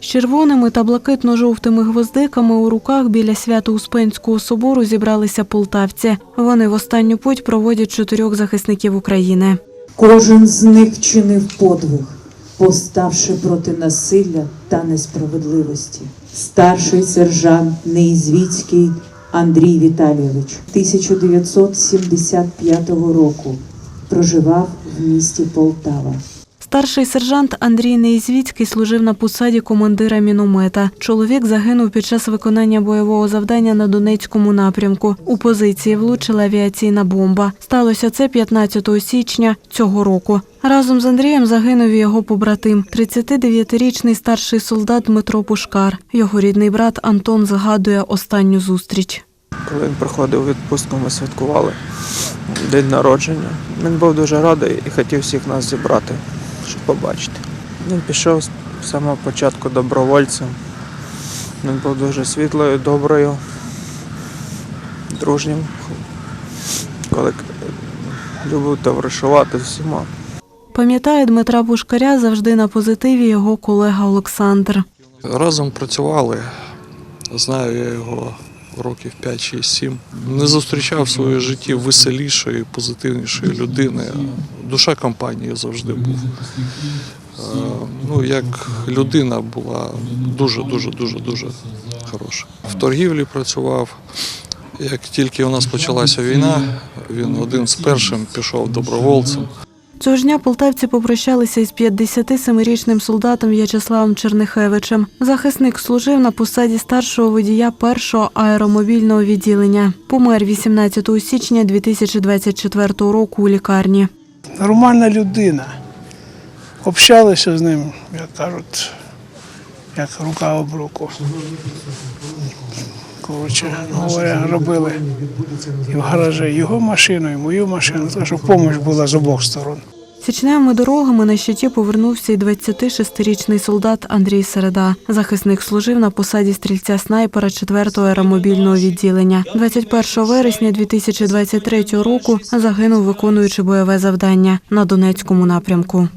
З червоними та блакитно-жовтими гвоздиками у руках біля Свято-Успенського собору зібралися полтавці. Вони в останню путь проводять чотирьох захисників України. Кожен з них вчинив подвиг, повставши проти насилля та несправедливості. Старший сержант Неізвіцький Андрій Віталійович 1975 року проживав в місті Полтава. Старший сержант Андрій Неізвіцький служив на посаді командира міномета. Чоловік загинув під час виконання бойового завдання на Донецькому напрямку. У позиції влучила авіаційна бомба. Сталося це 15 січня цього року. Разом з Андрієм загинув його побратим, 39-річний старший солдат Дмитро Пушкар. Його рідний брат Антон згадує останню зустріч. Коли він приходив у відпустку, ми святкували день народження. Він був дуже радий і хотів всіх нас зібрати, щоб побачити. Він пішов з самого початку добровольцем. Він був дуже світлою, доброю, дружнім. Коли любив товаришувати з всіма. Пам'ятає Дмитра Пушкаря завжди на позитиві його колега Олександр. Разом працювали. Знаю я його років 5, 6, 7. Не зустрічав в своєму житті веселішої, позитивнішої людини. Душа компанії завжди був. Е, Ну, як людина була дуже, дуже, дуже, дуже хороша. В торгівлі працював. Як тільки у нас почалася війна, він один з першим пішов добровольцем. Цього ж дня полтавці попрощалися із 57-річним солдатом В'ячеславом Чернихевичем. Захисник служив на посаді старшого водія першого аеромобільного відділення. Помер 18 січня 2024 року у лікарні. Нормальна людина. Общалися з ним, як кажуть, як рука об руку. Коротше, говоря, робили і в гаражі його машину, і мою машину, так що допомога була з обох сторон. Січневими дорогами на щиті повернувся й 26-річний солдат Андрій Середа. Захисник служив на посаді стрільця снайпера 4-го аеромобільного відділення. 21 вересня 2023 року загинув, виконуючи бойове завдання на Донецькому напрямку.